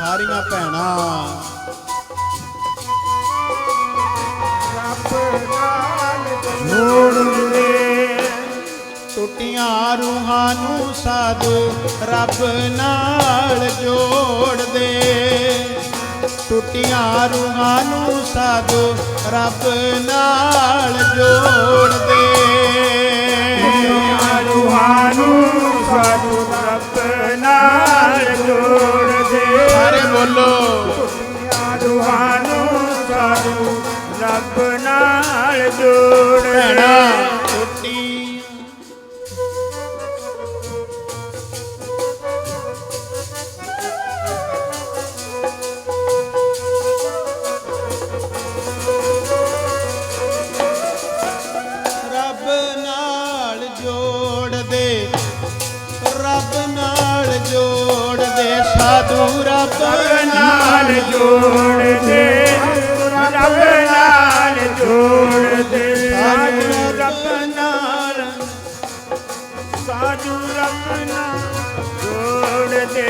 ਸਾਰੀਆਂ ਭੈਣਾਂ। ਰੱਬ ਨਾਲ ਜੋੜਦੇ ਟੁੱਟੀਆਂ ਰੂਹਾਂ ਨੂੰ ਸਾਧੂ ਰੱਬ ਨਾਲ ਜੋੜਦੇ ਟੁੱਟੀਆਂ ਰੂਹਾਂ ਨੂੰ ਸਾਧੂ ਰੱਬ ਨਾਲ ਜੋੜਦੇ ਰੂਹਾਂ ਨੂੰ ਸਾਧੂ ਰੱਬ ਨਾਲ ਜੋੜਦੇ ਬੋਲੋ। ਰੂਹਾਂ ਨੂੰ ਸਾਧੂ ਰੱਬ ਨਾਲ ਜੋੜਦੇ ਭੈਣਾਂ ਟੁੱਟੀਆਂ ਰੱਬ ਨਾਲ ਜੋੜਦੇ ਰੱਬ ਨਾਲ ਜੋੜਦੇ। ਸਾਧੂ ਰੱਬ ਨਾਲ ਜੋੜਦੇ ਰੱਬ ਨਾਲ ਜੋੜਦੇ ਸਾਧੂ ਰੱਬ ਨਾਲ ਸਾਧੂ ਰੱਬ ਨਾਲ ਜੋੜਦੇ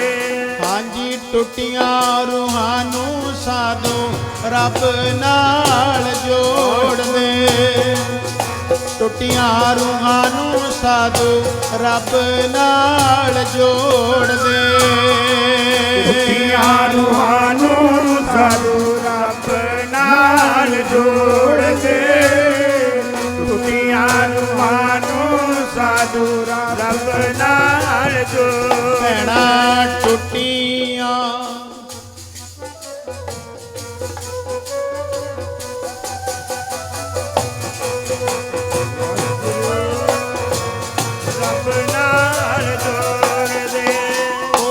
ਹਾਂਜੀ ਟੁੱਟੀਆਂ ਰੂਹਾਂ ਨੂੰ ਸਾਧੂ ਰੱਬ ਨਾਲ ਜੋੜਦੇ ਟੁੱਟੀਆਂ ਰੂਹਾਂ ਨੂੰ ਸਾਧੂ ਰੱਬ ਨਾਲ ਜੋੜ ਦੇ ਟੁੱਟੀਆਂ ਰੂਹਾਂ ਨੂੰ ਸਾਧੂ ਰੱਬ ਨਾਲ ਜੋੜ ਦੇ ਟੁੱਟੀਆਂ ਰੂਹਾਂ ਨੂੰ ਸਾਧੂ ਰੱਬ ਨਾਲ ਜੋੜ ਭੈਣਾ ਟੁੱਟੀ suffer now.